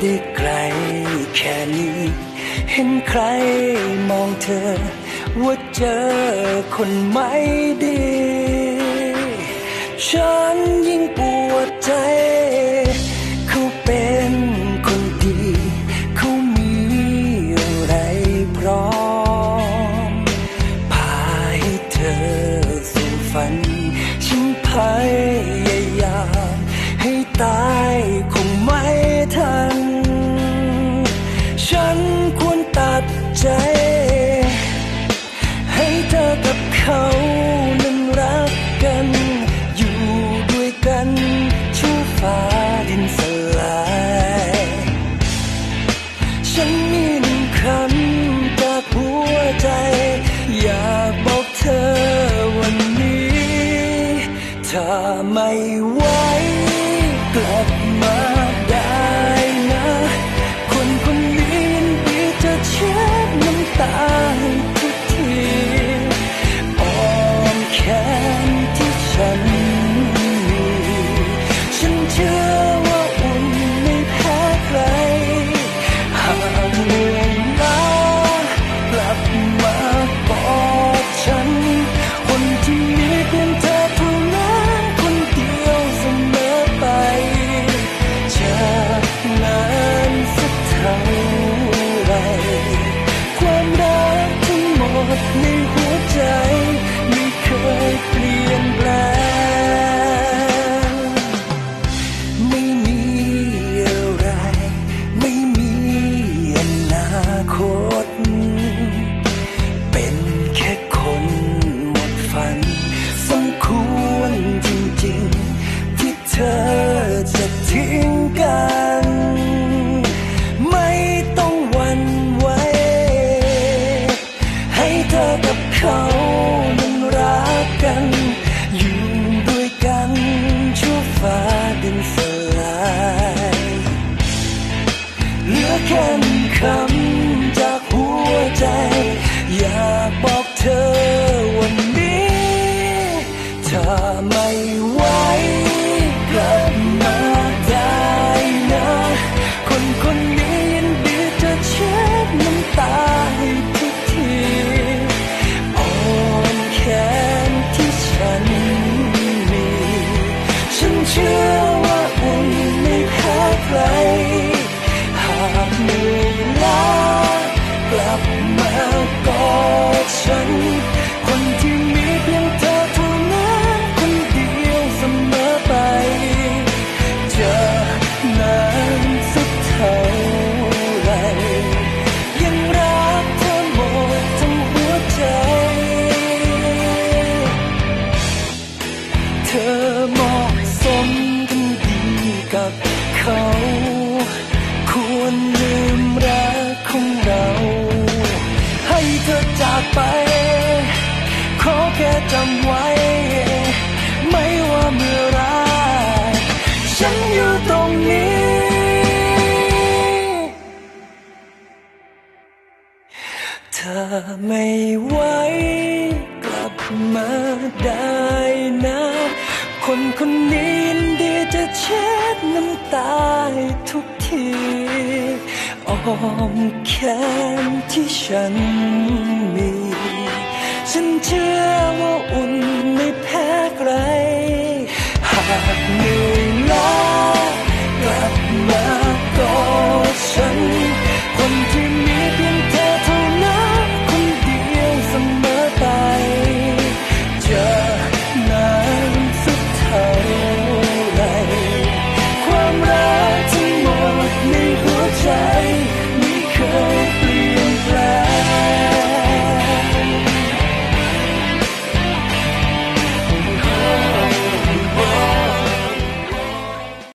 ได้ไกลแค่นี้ เห็นใครมองเธอ ว่าเจอคนไม่ดี ฉันยิ่งปวดใจ เขาเป็นคนดี เขามีอะไรพร้อม พาให้เธอสู่ฝัน ฉันพยายามให้ตา ใจ ให้เธอกับเขานั้นรักกัน อยู่ด้วยกันชั่วฟ้าดินสลาย ฉันมีหนึ่งคำจากหัวใจ อยากบอกเธอวันนี้ ถ้าไม่ไหวก เขานั้นรักกัน อยู่ด้วยกันชั่วฟ้าดินสลายเหลือแค่คำา ควรลืมรักของเรา ให้เธอจากไป ขอแค่จำไว้ ไม่ว่าเมื่อไรฉันอยู่ตรงนี้ถ้าไม่ไหวกลับมาได้นะ คนคนนี้ ทุกทีอ้อมแขนที่ฉันมี ฉันเชื่อว่าอุ่นไม่แพ้ใครหากมี